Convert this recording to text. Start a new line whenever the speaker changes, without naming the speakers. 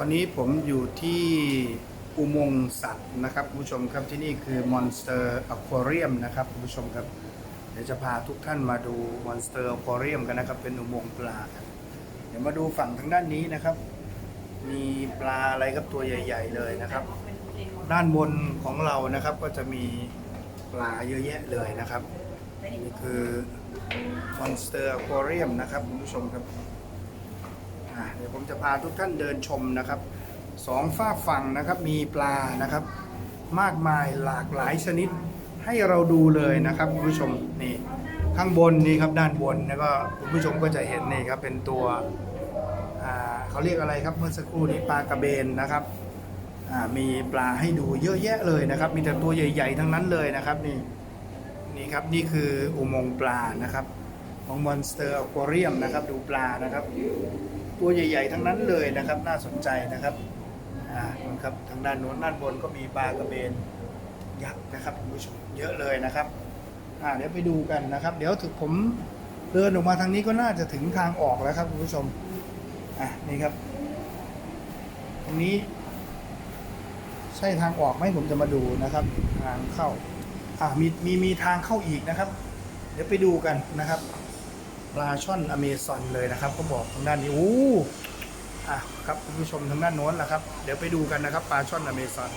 อนนี้ผมอยู่ที่อุโมงค์สัตว์นะครับคุณผู้ชมครับที่นี่คือ Monster Aquarium นะครับคุณผู้ชมครับ เดี๋ยวจะพาทุกท่านมาดู Monster Aquarium กันนะครับ เป็นอุโมงค์ปลาครับเดี๋ยวมาดูฝั่งทางด้านนี้นะครับ มีปลาอะไรครับตัวใหญ่ ๆ เลยนะครับ ด้านบนของเรานะครับก็จะมีปลาเยอะแยะเลยนะครับนี่คือ Monster Aquarium นะครับคุณผู้ชมครับ อะเดี๋ยวผมจะพาทุกท่านเดินชมนะครับสองฝากฝั่งนะครับมีปลานะครับ มากมายหลากหลายชนิดให้เราดูเลยนะครับคุณผู้ชมนี่ข้างบนนี่ครับด้านบนแล้วก็คุณผู้ชมก็จะเห็นนี่ครับเป็นตัวเขาเรียกอะไรครับเมื่อสักครู่นี้ปลากระเบนนะครับมีปลาให้ดูเยอะแยะเลยนะครับ มีแต่ตัวใหญ่ ๆ ทั้งนั้นเลยนะครับนี่นี่ครับนี่คืออุโมงค์ปลานะครับของ Monster Aquarium นะครับดูปลานะครับ ตัวใหญ่ ๆ ทั้งนั้นเลยนะครับ น่าสนใจนะครับอ่าครับทางด้านโน้นด้านบนก็มีปลากระเบนยักษ์นะครับคุณผู้ชมเยอะเลยนะครับอ่าเดี๋ยวไปดูกันนะครับ เดี๋ยวถึงผมเดินออกมาทางนี้ก็น่าจะถึงทางออกแล้วครับคุณผู้ชมอะนี่ครับ ตรงนี้ ใช่ทางออกไหมผมจะมาดูนะครับ ทางเข้าอ่ามีมีมีทางเข้าอีกนะครับ เดี๋ยวไปดูกันนะครับ ปลาช่อนอเมซอนเลยนะครับเขาบอกทางด้านนี้อู้อะครับคุณผู้ชมทางด้านโน้นแหละครับ เดี๋ยวไปดูกันนะครับปลาช่อนอเมซอน